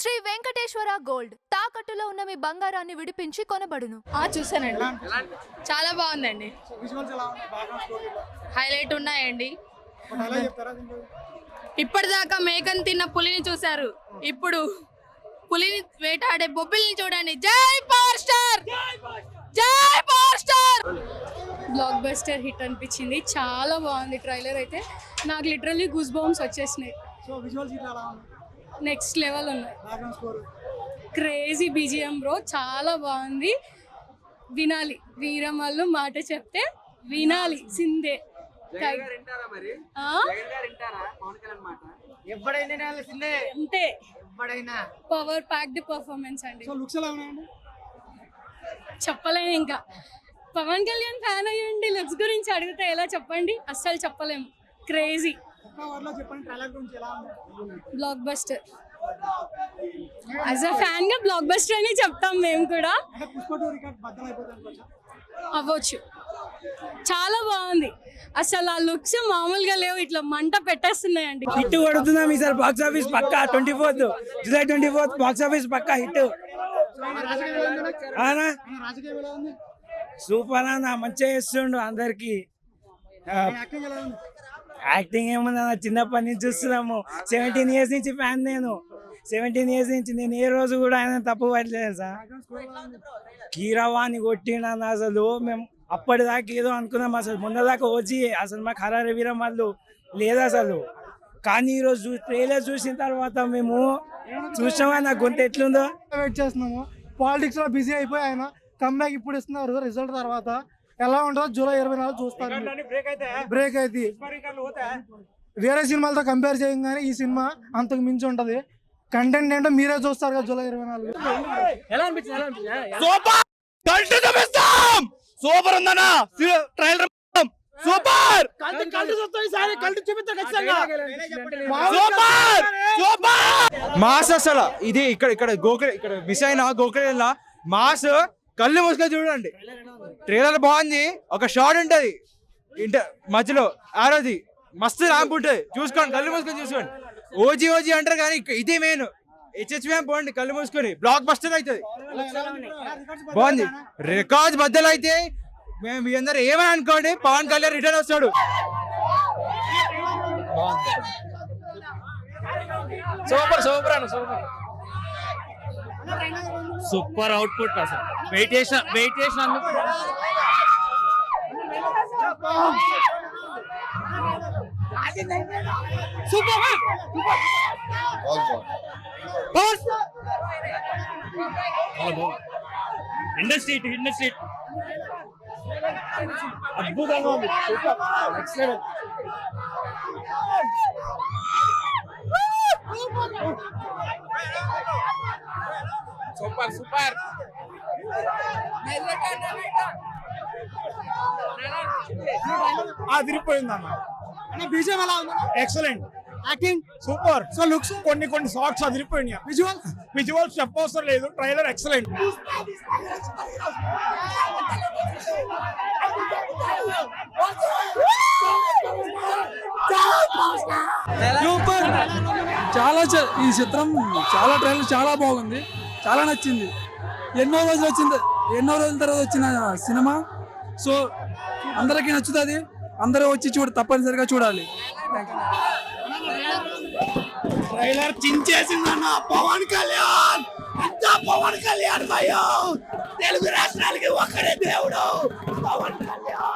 Shri Venkateswara gold. తాకట్టులో ఉన్న మీ బంగారాన్ని విడిపించి కొనబడును. ఆ చూసానండి చాలా బాగుందండి. విజువల్స్ ఎలా ఉన్నాయి? బ్యాక్గ్రౌండ్ స్టోరీలో హైలైట్ ఉన్నాయండి. ఇప్పటిదాకా మేకను తిన్న పులిని చూశారు. ఇప్పుడు పులిని వేటాడే బొబ్బిల్ని చూడండి. జై పవర్ స్టార్! జై power star! Blockbuster hit అనిపించింది. చాలా బాగుంది. ట్రైలర్ అయితే నాకు లిటరల్లీ గూస్ బాంబ్స్ వచ్చేసినాయి. సో విజువల్స్ ఇట్లా ఎలా ఉన్నాయి? నెక్స్ట్ లెవెల్ ఉన్నాయి. క్రేజీ బీజిఎం బ్రో చాలా బాగుంది. వినాలి. వీరమల్లు మాట చెప్తే వినాలి. సిందే. అంతే. ఎప్పుడైనా పవర్ ప్యాక్డ్ పర్ఫార్మెన్స్ అండి. చెప్పలేను ఇంకా. పవన్ కళ్యాణ్ ఫ్యాన్ అయ్యండి. లుక్స్ గురించి అడిగితే ఎలా చెప్పండి? అస్సలు చెప్పలేము. క్రేజీ. ఒక్క వర్డ్లో చెప్పండి ట్రైలర్ గురించి ఎలా ఉంది? బ్లాక్ బస్టర్ యాజ్ అ ఫ్యాన్గా బ్లాక్ బస్టర్ అని చెప్తాం మేము కూడా. అంటే పుష్ప టూ రికార్డ్ అవ్వచ్చు. చాలా బాగుంది. అసలు ఆ లుక్స్ మామూలుగా లేవు ఇట్లా మంట పెట్టేస్తున్నాయండి. హిట్ కొడుతున్నాం ఈసారి బాక్స్ ఆఫీస్ పక్కా twenty fourth July twenty fourth box office పక్కా హిట్ సూపర్ అన్న మంచిగా చేస్తుండు అందరికి. యాక్టింగ్ ఏముంది అన్న? చిన్నప్పటి నుంచి చూస్తున్నాము. సెవెంటీన్ ఇయర్స్ నుంచి ఫ్యాన్ నేను. సెవెంటీన్ ఇయర్స్ నుంచి నేను ఏ రోజు కూడా ఆయన తప్పు పట్టలేదు సార్. కీరవాణి కొట్టిండన్న అసలు మేము అప్పటిదాకా ఏదో అనుకున్నాం అసలు. మొన్నదాకా వచ్చి అసలు మాకు హరారి వీరం వాళ్ళు లేదు అసలు. కానీ ఈరోజు ట్రైలర్ చూసిన తర్వాత మేము చూసామా నా గొంతు ఎట్లుందో? వెయిట్ చేస్తున్నాము. పాలిటిక్స్లో బిజీ అయిపోయి ఆయన కమ్బ్యాక్ ఇప్పుడు ఇస్తున్నారు రిజల్ట్ తర్వాత. ఎలా ఉంటుందో జూలై ఇరవై నాలుగు చూస్తారు బ్రేక్ అయితే వేరే సినిమాలతో కంపేర్ చేయగానే ఈ సినిమా అంతకు మించి ఉంటది. కంటెంట్ ఏంటో మీరే చూస్తారు కదా జూలై ఇరవై నాలుగు. సూపర్! కల్ట్ చూపిస్తాం! సూపర్ ఉందన్నా! Trailer super! Super! Super! Mass అసలు ఇది ఇక్కడ ఇక్కడ గోకుల ఇక్కడ మిస్ అయిన గోకుల మాస్ కళ్ళు మూసుకొని చూడండి. ట్రైలర్ బాగుంది. ఒక షార్ట్ ఉంటుంది. ఇంట మధ్యలో ఆరోది మస్తు ర్యాంప్ ఉంటుంది. చూసుకోండి కళ్ళు మూసుకొని చూసుకోండి. ఓజీ ఓజీ అంటారు కానీ ఇదే ఇది మెయిన్ హెచ్హెచ్ఎం పోండి కళ్ళు మూసుకొని. బ్లాక్ బస్టర్ అవుతుంది బాగుంది. రికార్డ్స్ బద్దలు అయితే మేము మీ అందరూ ఏమని అనుకోండి పవన్ కళ్యాణ్ రిటర్న్ వస్తాడు. సూపర్ సూపర్ అన్న సూపర్. సూపర్ అవుట్పుట్ అసలు. వెయిట్ చేసిన వెయిట్ చేసినందుకు ఇండస్ట్రీ ఇండస్ట్రీ అద్భుతంగా ఉంది. Super next level super super అదిరిపోయింది అన్న బీజం ఎలా ఉంది excellent acting super so looks కొన్ని కొన్ని షార్ట్స్ అదిరిపోయినాయి విజువల్ విజువల్స్ చెప్పవసరం లేదు ట్రైలర్ ఎక్సలెంట్ సూపర్ చాలా ఈ చిత్రం చాలా ట్రైలర్ చాలా బాగుంది. చాలా నచ్చింది. ఎన్నో రోజులు వచ్చింది ఎన్నో రోజుల తర్వాత వచ్చిన సినిమా. సో అందరికీ నచ్చుతుంది. అందరూ వచ్చి చూడ తప్పనిసరిగా చూడాలి. ట్రైలర్ చించేసిందన్న పవన్ కళ్యాణ్! అంతా పవన్ కళ్యాణ్ భయం! తెలుగు రాష్ట్రాలకి ఒక్కడే దేవుడు! పవన్ కళ్యాణ్!